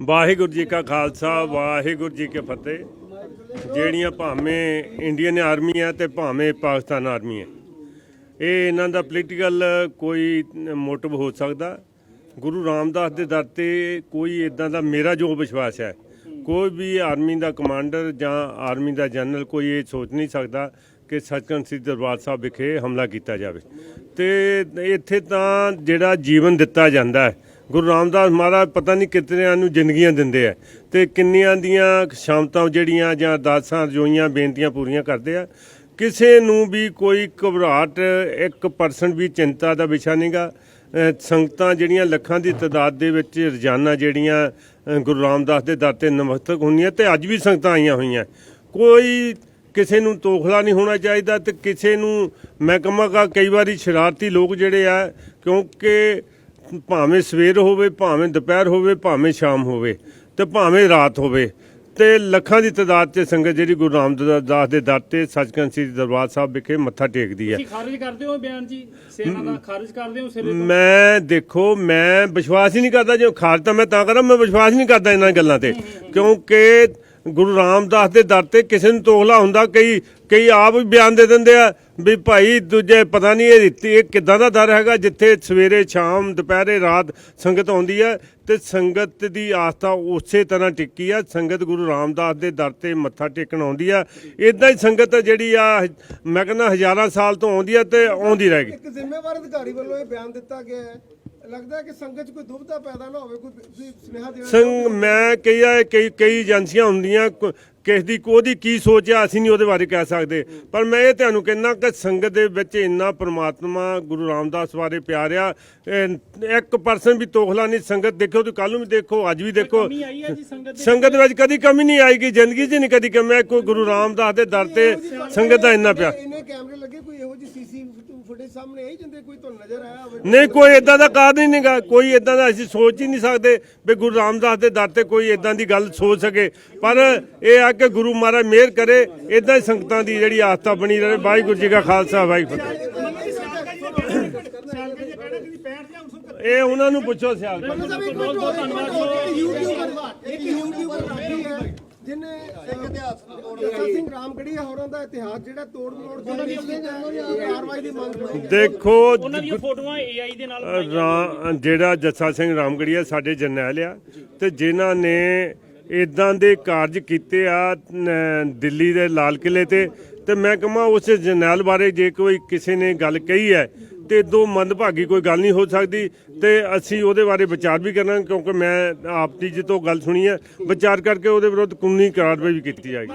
ਵਾਹਿਗੁਰੂ ਜੀ ਕਾ ਖਾਲਸਾ, ਵਾਹਿਗੁਰੂ ਜੀ ਕੀ ਫਤਿਹ। ਜਿਹੜੀਆਂ ਭਾਵੇਂ ਇੰਡੀਅਨ ਆਰਮੀ ਹੈ ਤੇ ਭਾਵੇਂ ਪਾਕਿਸਤਾਨ ਆਰਮੀ ਹੈ। ਇਹ ਇਹਨਾਂ ਦਾ ਪੋਲੀਟੀਕਲ ਕੋਈ ਮੋਟਿਵ ਹੋ ਸਕਦਾ। ਗੁਰੂ ਰਾਮਦਾਸ ਦੇ ਦਰ ਤੇ ਕੋਈ ਇਦਾਂ ਦਾ ਮੇਰਾ ਜੋ ਵਿਸ਼ਵਾਸ ਹੈ, ਕੋਈ ਵੀ ਆਰਮੀ ਦਾ ਕਮਾਂਡਰ ਜਾਂ ਆਰਮੀ ਦਾ ਜਨਰਲ ਕੋਈ ਇਹ ਸੋਚ ਨਹੀਂ ਸਕਦਾ ਕਿ ਸੱਚਖੰਡ ਸ੍ਰੀ ਦਰਬਾਰ ਸਾਹਿਬ ਵਿਖੇ ਹਮਲਾ ਕੀਤਾ ਜਾਵੇ। ਤੇ ਇੱਥੇ ਤਾਂ ਜਿਹੜਾ ਜੀਵਨ ਦਿੱਤਾ ਜਾਂਦਾ ਹੈ ਗੁਰੂ ਰਾਮਦਾਸ ਮਹਾਰਾਜ ਪਤਾ ਨਹੀਂ ਕਿਤਨਿਆਂ ਨੂੰ ਜ਼ਿੰਦਗੀਆਂ ਦਿੰਦੇ ਆ ਤੇ ਕਿੰਨੀਆਂ ਦੀਆਂ ਸ਼ਾਮਤਾਂ ਜਿਹੜੀਆਂ ਜਾਂ ਅਰਦਾਸਾਂ ਜੋਈਆਂ ਬੇਨਤੀਆਂ ਪੂਰੀਆਂ ਕਰਦੇ ਆ। ਕਿਸੇ ਨੂੰ ਵੀ ਕੋਈ ਘਬਰਾਹਟ 1% ਵੀ ਚਿੰਤਾ ਦਾ ਵਿਸ਼ਾ ਨਹੀਂਗਾ। ਸੰਗਤਾਂ ਜਿਹੜੀਆਂ ਲੱਖਾਂ ਦੀ ਤਾਦਾਦ ਦੇ ਵਿੱਚ ਰੋਜ਼ਾਨਾ ਜਿਹੜੀਆਂ ਗੁਰੂ ਰਾਮਦਾਸ ਦੇ ਦਰ ਤੇ ਨਮਸਤਕ ਹੁੰਦੀਆਂ ਤੇ ਅੱਜ ਵੀ ਸੰਗਤਾਂ ਆਈਆਂ ਹੋਈਆਂ। ਕੋਈ ਕਿਸੇ ਨੂੰ ਤੋਖਲਾ ਨਹੀਂ ਹੋਣਾ ਚਾਹੀਦਾ ਤੇ ਕਿਸੇ ਨੂੰ ਮੈਂ ਕਹਾਂਗਾ ਕਈ ਵਾਰੀ ਸ਼ਰਾਰਤੀ ਲੋਕ ਜਿਹੜੇ ਆ, ਕਿਉਂਕਿ ਭਾਵੇਂ ਸਵੇਰ ਹੋਵੇ ਭਾਵੇਂ ਦੁਪਹਿਰ ਹੋਵੇ ਭਾਵੇਂ ਸ਼ਾਮ ਹੋਵੇ ਤੇ ਭਾਵੇਂ ਰਾਤ ਹੋਵੇ ਤੇ ਲੱਖਾਂ ਦੀ ਤਾਦਾਦ 'ਚ ਸੰਗਤ ਜਿਹੜੀ ਗੁਰੂ ਰਾਮਦਾਸ ਦੇ ਦਰ ਤੇ ਸੱਚਖੰਡ ਸ੍ਰੀ ਦਰਬਾਰ ਸਾਹਿਬ ਵਿਖੇ ਮੱਥਾ ਟੇਕਦੀ ਹੈ। ਤੁਸੀਂ ਖਾਰਜ ਕਰਦੇ ਹੋ ਬਿਆਨ ਜੀ? ਸੇਨਾ ਦਾ ਖਾਰਜ ਕਰਦੇ ਹੋ ਸਿਰੇ ਤੋਂ? ਮੈਂ ਦੇਖੋ ਮੈਂ ਵਿਸ਼ਵਾਸ ਹੀ ਨਹੀਂ ਕਰਦਾ ਜੋ ਖਾਰਜ ਤਾਂ ਮੈਂ ਤਾਂ ਕਰਾਂ ਮੈਂ ਵਿਸ਼ਵਾਸ ਨਹੀਂ ਕਰਦਾ ਇਹਨਾਂ ਗੱਲਾਂ ਤੇ। ਕਿਉਂਕਿ ਗੁਰੂ ਰਾਮਦਾਸ ਦੇ ਦਰ ਤੇ ਕਿਸੇ ਨੂੰ ਤੋਖਲਾ ਹੁੰਦਾ, ਕਈ ਕਈ ਆਪ ਵੀ ਬਿਆਨ ਦੇ ਦਿੰਦੇ ਆ ਵੀ ਭਾਈ ਦੂਜੇ ਪਤਾ ਨਹੀਂ ਇਹ ਰੀਤੀ, ਇਹ ਕਿੱਦਾਂ ਦਾ ਦਰ ਹੈਗਾ, ਜਿੱਥੇ ਸਵੇਰੇ, ਸ਼ਾਮ, ਦੁਪਹਿਰੇ, ਰਾਤ ਸੰਗਤ ਆਉਂਦੀ ਹੈ ਤੇ ਸੰਗਤ ਦੀ ਆਸਥਾ ਉਸੇ ਤਰ੍ਹਾਂ ਟਿੱਕੀ ਆ। ਸੰਗਤ ਗੁਰੂ ਰਾਮਦਾਸ ਦੇ ਦਰ ਤੇ ਮੱਥਾ ਟੇਕਣ ਆਉਂਦੀ ਆ। ਇਦਾਂ ਹੀ ਸੰਗਤ ਜਿਹੜੀ ਆ, ਮੈਂ ਕਹਿੰਦਾ ਹਜ਼ਾਰਾਂ ਸਾਲ ਤੋਂ ਆਉਂਦੀ ਆ ਤੇ ਆਉਂਦੀ ਰਹੇਗੀ ਇੱਕ ਜ਼ਿੰਮੇਵਾਰ ਅਧਿਕਾਰੀ ਵੱਲੋਂ ਇਹ ਬਿਆਨ ਦਿੱਤਾ ਗਿਆ ਹੈ ਲੱਗਦਾ ਕਿ ਸੰਗਤ 'ਚ ਕੋਈ ਦੁਬਿਧਾ ਪੈਦਾ ਨਾ ਹੋਵੇ ਕੋਈ ਤੁਸੀਂ ਸੁਨੇਹਾ ਦੇਣਾ ਸੰਗ ਮੈਂ ਕਈ ਆ ਕਈ ਕਈ ਏਜੰਸੀਆਂ ਹੁੰਦੀਆਂ ਕ- ਕਿਸ ਦੀ ਉਹਦੀ ਕੀ ਸੋਚ ਆ ਅਸੀਂ ਨਹੀਂ ਉਹਦੇ ਬਾਰੇ ਕਹਿ ਸਕਦੇ। ਪਰ ਮੈਂ ਇਹ ਤੁਹਾਨੂੰ ਕਹਿੰਦਾ ਕਿ ਸੰਗਤ ਦੇ ਵਿੱਚ ਇੰਨਾ ਪ੍ਰਮਾਤਮਾ ਗੁਰੂ ਰਾਮਦਾਸ ਬਾਰੇ ਪਿਆਰ ਆ 1% ਵੀ ਤੋਖਲਾ ਨਹੀਂ ਸੰਗਤ ਦੇਖੋ ਤੇ ਕੱਲ ਨੂੰ ਵੀ ਦੇਖੋ ਅੱਜ ਵੀ ਦੇਖੋ। ਕਮੀ ਆਈ ਹੈ ਜੀ ਸੰਗਤ ਦੀ ਸੰਗਤ ਵਿੱਚ? ਕਦੀ ਕਮੀ ਨਹੀਂ ਆਏਗੀ ਜ਼ਿੰਦਗੀ 'ਚ ਨਹੀਂ ਕਦੀ ਕਮੀ ਆਈ। ਕੋਈ ਗੁਰੂ ਰਾਮਦਾਸ ਦੇ ਦਰ ਤੇ ਸੰਗਤ ਦਾ ਇੰਨਾ ਪਿਆਰ ਇੰਨੇ ਕੈਮਰੇ ਲੱਗੇ ਕੋਈ ਇਹੋ ਜਿਹੀ ਫੁਟੇਜ ਸਾਹਮਣੇ ਆਈ ਜਿੰਦੇ ਕੋਈ ਤੁਹਾਨੂੰ ਨਜ਼ਰ ਆਇਆ ਹੋਵੇ? ਨਹੀਂ ਕੋਈ ਇਦਾਂ ਦਾ ਕਾਰਨ ਹੀ ਨਹੀਂਗਾ ਕੋਈ ਇਦਾਂ ਦਾ ਅਸੀਂ ਸੋਚ ਹੀ ਨਹੀਂ ਸਕਦੇ ਵੀ ਗੁਰੂ ਰਾਮਦਾਸ ਦੇ ਦਰ ਤੇ ਕੋਈ ਇਦਾਂ ਦੀ ਗੱਲ ਸੋਚ ਸਕੇ। ਪਰ ਇਹ ਆ ਕਿ ਗੁਰੂ ਮਹਾਰਾਜ ਮਿਹਰ ਕਰੇ ਇਦਾਂ ਹੀ ਸੰਗਤਾਂ ਦੀ ਜਿਹੜੀ ਆਸਥਾ ਬਣੀ ਰਹੇ। ਵਾਹਿਗੁਰੂ ਜੀ ਕਾ ਖਾਲਸਾ ਵਾਹਿਗੁਰੂ। ਇਹ ਉਹਨਾਂ ਨੂੰ ਪੁੱਛੋ ਸਿਆਲ। ਸਾਹਿਬ ਇੱਕ ਮਿੰਟ ਹੋਰ ਇੱਕ ਯੂਟਿਊਬਰ ਇੱਕ ਯੂਟਿਊਬਰ ਰਾਜੀ ਹੈ ਜਿਨੇ ਇੱਕ ਇਤਿਹਾਸ ਜੱਸਾ ਸਿੰਘ ਰਾਮਗੜੀਆ ਹੋਰਾਂ ਦਾ ਇਤਿਹਾਸ ਜਿਹੜਾ ਤੋੜ ਮਰੋੜ ਕੇ ਕਾਰਵਾਈ ਦੀ ਮੰਗ ਕੀਤੀ ਦੇਖੋ ਉਹਨਾਂ ਦੀਆਂ ਫੋਟੋਆਂ AI ਦੇ ਨਾਲ ਬਣਾਈਆਂ। ਰਾ- ਜਿਹੜਾ ਜੱਸਾ ਸਿੰਘ ਰਾਮਗੜੀਆ ਸਾਡੇ ਜਰਨੈਲ ਆ ਤੇ ਜਿਨ੍ਹਾਂ ਨੇ ਇਦਾਂ ਦੇ ਕਾਰਜ ਕੀਤੇ ਆ ਨ- ਦਿੱਲੀ ਦੇ ਲਾਲ ਕਿਲੇ ਤੇ ਤੇ ਮੈਂ ਕਹਾਂ ਉਸ ਜਰਨੈਲ ਬਾਰੇ ਜੇ ਕੋਈ ਕਿਸੇ ਨੇ ਗੱਲ ਕਹੀ ਹੈ ਤੇ ਦੋ ਮੰਦਭਾਗੀ ਕੋਈ ਗੱਲ ਨਹੀਂ ਹੋ ਸਕਦੀ ਤੇ ਅਸੀਂ ਉਹਦੇ ਬਾਰੇ ਵਿਚਾਰ ਵੀ ਕਰਾਂਗੇ ਕਿਉਂਕਿ ਮੈਂ ਆਪ ਜੀ ਤੋਂ ਗੱਲ ਸੁਣੀ ਹੈ। ਵਿਚਾਰ ਕਰਕੇ ਉਹਦੇ ਵਿਰੁੱਧ ਕਾਨੂੰਨੀ ਕਾਰਵਾਈ ਵੀ ਕੀਤੀ ਜਾਏਗੀ।